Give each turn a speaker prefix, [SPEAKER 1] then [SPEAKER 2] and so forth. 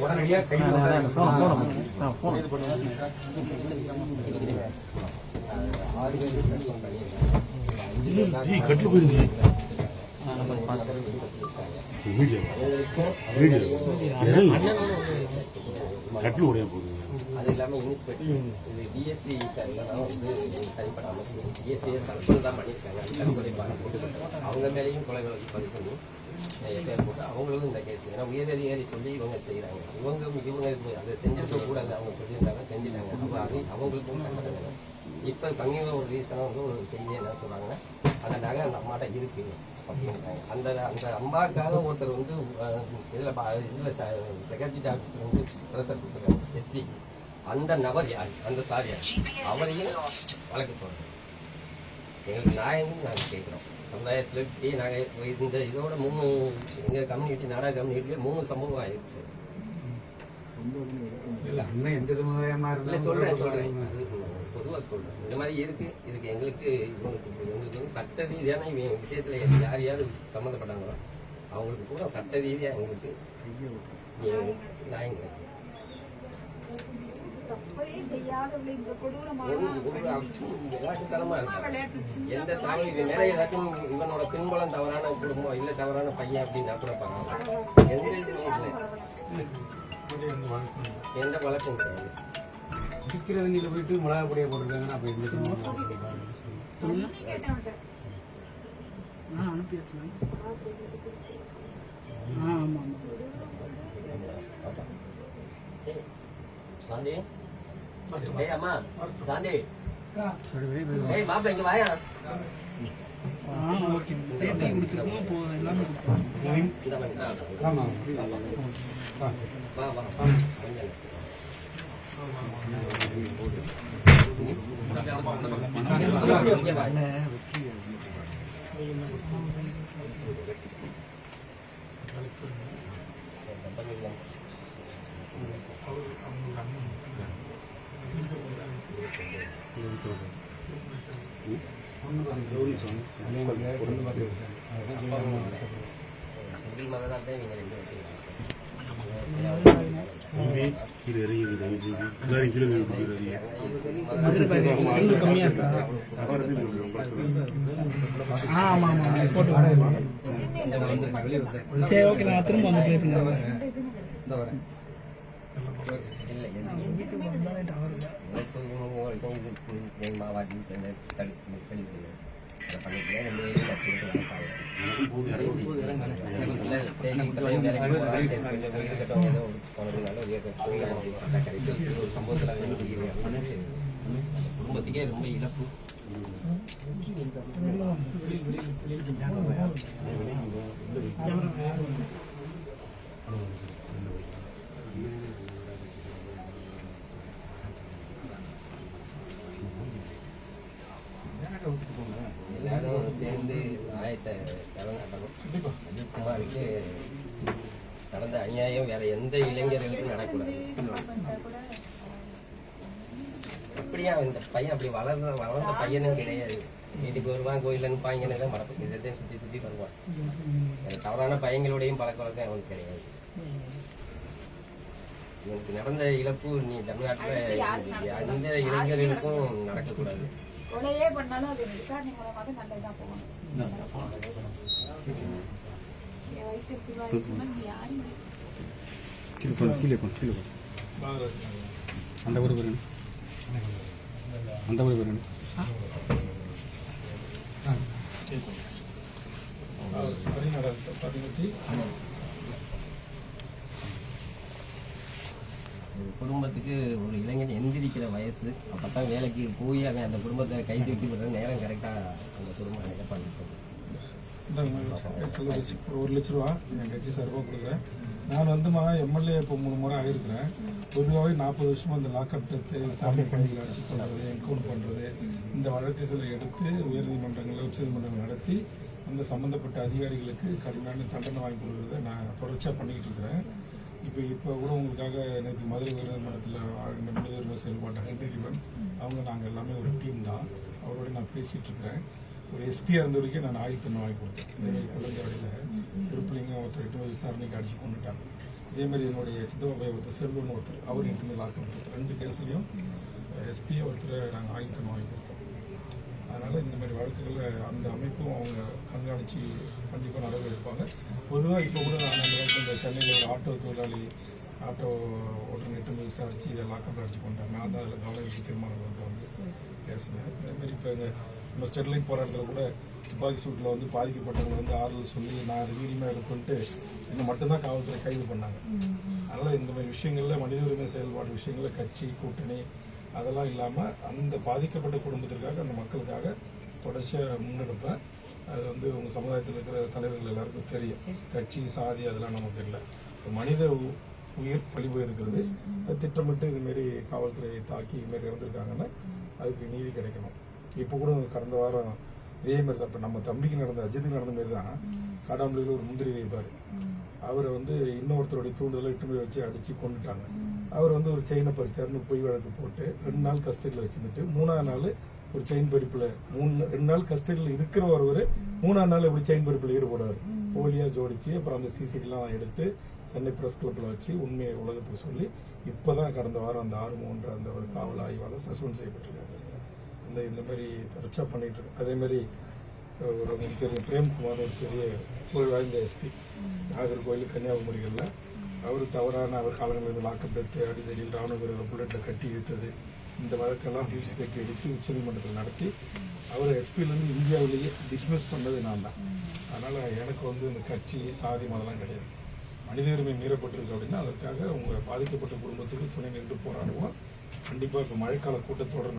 [SPEAKER 1] உடனடியாக
[SPEAKER 2] கட்டில் போயிருச்சு வீடியோ வீடியோ கட்டில் உடைய போகுது
[SPEAKER 3] அது இல்லாமல் இன்ஸ்பெக்டர் இது டிஎஸ்பி சார்லாம் வந்து தனிப்பட்ட அமைப்பு தான் பண்ணியிருக்காங்க தற்கொலை பாடம் போட்டு அவங்க மேலேயும் கொலை வழக்கு பதிவு பண்ணி எஃப்ஐஆர் போட்டு அவங்களும் இந்த கேஸ் ஏன்னா உயரதிகாரி சொல்லி இவங்க செய்கிறாங்க இவங்க இவங்க இப்ப அதை செஞ்சிருக்க கூடாது அவங்க சொல்லியிருந்தாங்க செஞ்சுட்டாங்க அப்போ அது அவங்களுக்கும் வேணும் இப்போ சமீப ஒரு ரீசனாக வந்து ஒரு செய்தி என்ன சொல்கிறாங்கன்னா அந்த நகை அந்த அம்மாட்ட இருக்கு அப்படின்றாங்க அந்த அந்த அம்மாக்காக ஒருத்தர் வந்து இதில் இதில் செக்ரட்டரி ஆஃபீஸில் வந்து ப்ரெஷர் கொடுத்துருக்காங்க எஸ்பி அந்த நபர் யார் அந்த சார் யார் அவரையும் வழக்கு போடுறோம் எங்களுக்கு நியாயம் நாங்கள் கேட்குறோம் சமுதாயத்தில் இப்படி நாங்கள் இந்த இதோட மூணு எங்கள் கம்யூனிட்டி நாடா கம்யூனிட்டியில் மூணு சம்பவம் ஆயிடுச்சு. சொல்கிறேன் சொல்கிறேன் பொதுவாக சொல்கிறேன் இந்த மாதிரி இருக்கு இதுக்கு எங்களுக்கு இவங்களுக்கு எங்களுக்கு வந்து சட்ட ரீதியான இவங்க விஷயத்தில் யார் யார் சம்மந்தப்பட்டாங்களோ அவங்களுக்கு கூட சட்ட ரீதியாக எங்களுக்கு நியாயம் கிடைக்கும்.
[SPEAKER 4] தப்பே செய்யாதவங்க இந்த கொடூரமான
[SPEAKER 3] ஒரு ஒரு அம்சம் விளையாட்டுத்தனமா இருக்காங்க
[SPEAKER 4] விளையாட்டு சின்ன
[SPEAKER 3] எந்த தவறு இது மேல ஏதாச்சும் இவனோட பின்புலம் தவறான குடும்பம் இல்ல தவறான பையன் அப்படின்னா கூட பரவாயில்ல. எந்த இதுவுமே இல்லை. எந்த வழக்கும் கிடையாது.
[SPEAKER 1] போயிட்டு மிளகா பொடியை போட்டிருக்காங்கன்னா அப்ப எந்த
[SPEAKER 3] அம்மா சாந்தி ஏய் மாப்பிள்ள இங்க வாயா இந்த மாதிரி. சிங்கிள் மதம் தான் இவங்க ரெண்டு பேரும்
[SPEAKER 2] தம்பி கீழே இறங்கி தம்பி ஜி எல்லாரும் கீழே
[SPEAKER 5] சரி ஓகே நான் திரும்ப வந்து ப்ளே பண்ணுறேன்
[SPEAKER 3] வீட்டுக்கு வந்தாலே டவர் குடும்பத்துக்கே ரொம்ப இழப்பு Thank you. நடந்த அநியாயம் வேற எந்த இளைஞர்களுக்கும் நடக்கூடாது அப்படியா இந்த பையன் அப்படி வளர்ந்த வளர்ந்த பையனும் கிடையாது. வீட்டுக்கு வருவான் கோயிலில் நிற்பாங்கன்னு தான் மடப்பு இதை சுற்றி சுற்றி வருவான். வேற தவறான பையங்களோடையும் பழக்க வழக்கம் அவனுக்கு கிடையாது. இவனுக்கு நடந்த இழப்பு நீ தமிழ்நாட்டில் எந்த இளைஞர்களுக்கும் நடக்கக்கூடாது.
[SPEAKER 4] கொலையே பண்ணாலும் அது விசாரணை மூலமா தான் நல்லதுதான் போகணும் என் வயிற்று சிவாஜி சொன்னா நீ யாரு
[SPEAKER 1] கீழே போ கீழே போ கீழே போ அந்த ஊர் பேர் என்ன? அந்த ஊர் பேர் என்ன?
[SPEAKER 3] குடும்பத்துக்கு ஒரு இளைஞன் எந்திரிக்கிற வயசு அப்பதான் வேலைக்கு போய் அவன் அந்த குடும்பத்தை கை தூக்கி விடுற நேரம் கரெக்டா அந்த குடும்பம் ஏற்பாடு பண்ணுச்சு.
[SPEAKER 6] ஒரு லட்ச ரூபா என் கட்சி சார்பாக கொடுக்குறேன் நான் வந்துமா எம்எல்ஏ இப்போ மூணு முறை ஆகிருக்கிறேன் பொதுவாகவே நாற்பது வருஷமா இந்த லாக்அப் டெத்து விசாரணை கைதிகள் அடிச்சு பண்ணுறது என்கவுண்ட் பண்ணுறது இந்த வழக்குகளை எடுத்து உயர்நீதிமன்றங்களில் உச்சநீதிமன்றங்கள் நடத்தி அந்த சம்மந்தப்பட்ட அதிகாரிகளுக்கு கடுமையான தண்டனை வாங்கி கொடுக்குறத நான் தொடர்ச்சியாக பண்ணிக்கிட்டு இருக்கிறேன். இப்போ இப்போ கூட உங்களுக்காக நேற்று மதுரை உயர்நீதிமன்றத்தில் ஆழ்ந்த மனித உரிமை செயல்பாட்டு ஹென்ரிவன் அவங்க நாங்கள் எல்லாமே ஒரு டீம் தான். அவரோட நான் பேசிகிட்டு இருக்கிறேன். ஒரு எஸ்பியாக இருந்த வரைக்கும் நான் ஆயுள் தண்டனை வாங்கி கொடுத்தேன் இந்த மாதிரி குழந்தை வழியில் திருப்பிலிங்க ஒருத்தர் எட்டு விசாரணைக்கு அடிச்சு கொண்டுட்டாங்க. இதேமாதிரி என்னுடைய சித்தப்பா ஒருத்தர் செல்வன் ஒருத்தர் அவர் எட்டுமே லாக்கம் ரெண்டு கேஸ்லையும் எஸ்பியை ஒருத்தர் நாங்கள் ஆயுத்தம் வாங்கி கொடுத்தோம் அதனால் இந்த மாதிரி வழக்குகளில் அந்த அமைப்பும் அவங்க கண்காணித்து கண்டிப்பாக நடவடிக்கை எடுப்பாங்க. பொதுவாக இப்போ கூட நான் இந்த சென்னையில் ஒரு ஆட்டோ தொழிலாளி ஆட்டோ ஓட்டுநர் எட்டு விசாரித்து இதை லாக்கப்பில் அடிச்சு கொண்டாங்க. நான் தான் அதில் கவனம் வச்சு தீர்மானம் கொண்டு வந்து பேசினேன். அதேமாதிரி இப்போ எங்கள் நம்ம ஸ்டெர்லைட் போராட்டத்தில் கூட துப்பாக்கி சூட்டில் வந்து பாதிக்கப்பட்டவங்க வந்து ஆறுதல் சொல்லி நான் அது வீடியோ எடுத்துன்ட்டு என்னை மட்டும்தான் காவல்துறை கைது பண்ணாங்க. அதனால் இந்த மாதிரி விஷயங்களில் மனித உரிமை செயல்பாடு விஷயங்களில் கட்சி கூட்டணி அதெல்லாம் இல்லாமல் அந்த பாதிக்கப்பட்ட குடும்பத்திற்காக அந்த மக்களுக்காக தொடர்ச்சியாக முன்னெடுப்பேன் அது வந்து உங்கள் சமுதாயத்தில் இருக்கிற தலைவர்கள் எல்லாருக்கும் தெரியும். கட்சி சாதி அதெல்லாம் நமக்கு இல்லை. மனித உ- உயிர் பழி போயிருக்கிறது அது திட்டமிட்டு இதுமாரி காவல்துறையை தாக்கி இதுமாரி இறந்துருக்காங்கன்னா அதுக்கு நீதி கிடைக்கணும். இப்போ கூட கடந்த வாரம் இதே மாதிரி தான். இப்போ நம்ம தம்பிக்கு நடந்த அஜித்துக்கு நடந்த மாதிரி தான். காடாமலையில் ஒரு முந்திரி வைப்பார். அவரை வந்து இன்னொருத்தருடைய தூண்டுதலை இட்டு போய் வச்சு அடித்து கொண்டுட்டாங்க அவர் வந்து ஒரு செயினை பறிச்சாருன்னு பொய் வழக்கு போட்டு ரெண்டு நாள் கஸ்டடியில் வச்சுருந்துட்டு மூணாவது நாள் ஒரு செயின் பறிப்பில் மூணு ரெண்டு நாள் கஸ்டடியில் இருக்கிற ஒருவர் மூணாவது நாள் எப்படி செயின் பறிப்பில் ஈடுபடுவார் போலியாக ஜோடிச்சு அப்புறம் அந்த சிசிடிலாம் எடுத்து சென்னை பிரஸ் கிளப்பில் வச்சு உண்மையை உலகத்துக்கு சொல்லி இப்போ தான் கடந்த வாரம் அந்த ஆறு மூன்று அந்த ஒரு காவல் ஆய்வாளர் சஸ்பெண்ட் செய்யப்பட்டிருக்காரு. அந்த இந்த மாதிரி தொடர்ச்சியாக பண்ணிட்டு இருக்கோம். அதே மாதிரி ஒரு உங்களுக்கு தெரியும் பிரேம்குமார் ஒரு பெரிய புகழ் வாய்ந்த எஸ்பி நாகர்கோவில் கன்னியாகுமரிகளில். அவர் தவறான அவர் காலங்களில் லாக்கப் எடுத்து அடிதடியில் ராணுவ வீரர்கள் புல்லட்டை கட்டி இழுத்தது. இந்த வழக்கெல்லாம் தீட்சிதைக்கு எடுத்து உச்சநீதிமன்றத்தில் நடத்தி அவர் எஸ்பியிலேருந்து இந்தியாவிலேயே டிஸ்மிஸ் பண்ணது நான் தான். அதனால் எனக்கு வந்து இந்த கட்சி சாதி மதம்லாம் கிடையாது. மனித உரிமை மீறப்பட்டிருக்கு அப்படின்னா அதற்காக உங்கள் பாதிக்கப்பட்ட குடும்பத்துக்கு துணை நின்று போராடுவோம். கண்டிப்பாக இப்போ மழைக்கால கூட்டத்தொடர்